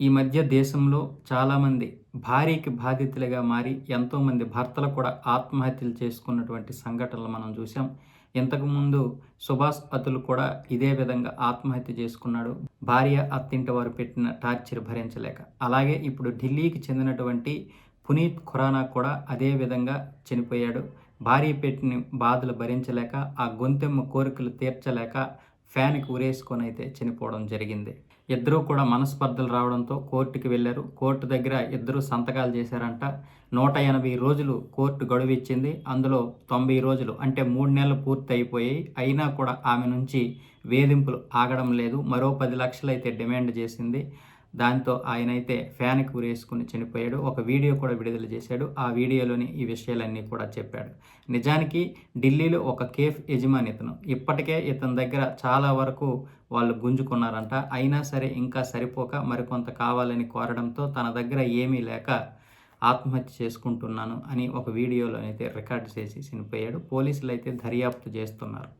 ఈ మధ్య దేశంలో చాలామంది భార్యకి బాధితులుగా మారి ఎంతోమంది భర్తలు కూడా ఆత్మహత్యలు చేసుకున్నటువంటి సంఘటనలు మనం చూసాం ఇంతకుముందు సుభాష్ అతులు కూడా ఇదే విధంగా ఆత్మహత్య చేసుకున్నాడు. భార్య అత్తింటి వారు పెట్టిన టార్చర్ భరించలేక. అలాగే ఇప్పుడు ఢిల్లీకి చెందినటువంటి పునీత్ ఖురానా కూడా అదే విధంగా చనిపోయాడు. భార్య పెట్టిన బాధలు భరించలేక ఆ గొంతెమ్మ కోరికలు తీర్చలేక ఫ్యాన్కి ఉరేసుకొని అయితే చనిపోవడం జరిగింది. ఇద్దరూ కూడా మనస్పర్ధలు రావడంతో కోర్టుకి వెళ్ళారు. కోర్టు దగ్గర ఇద్దరు సంతకాలు చేశారంట. నూట ఎనభై రోజులు కోర్టు గడువు ఇచ్చింది. అందులో తొంభై రోజులు అంటే మూడు నెలలు పూర్తి అయిపోయాయి. అయినా కూడా ఆమె నుంచి వేధింపులు ఆగడం లేదు. మరో పది లక్షలు అయితే డిమాండ్ చేసింది. దాంతో ఆయన అయితే ఫ్యాన్కి ఉరేసుకుని చనిపోయాడు. ఒక వీడియో కూడా విడుదల చేశాడు. ఆ వీడియోలోని ఈ విషయాలన్నీ కూడా చెప్పాడు. నిజానికి ఢిల్లీలో ఒక కేఫ్ యజమాని ఇతను. ఇప్పటికే ఇతని దగ్గర చాలా వరకు వాళ్ళు గుంజుకున్నారంట. అయినా సరే ఇంకా సరిపోక మరికొంత కావాలని కోరడంతో తన దగ్గర ఏమీ లేక ఆత్మహత్య చేసుకుంటున్నాను అని ఒక వీడియోలో అయితే రికార్డు చేసి చనిపోయాడు. పోలీసులు అయితే దర్యాప్తు చేస్తున్నారు.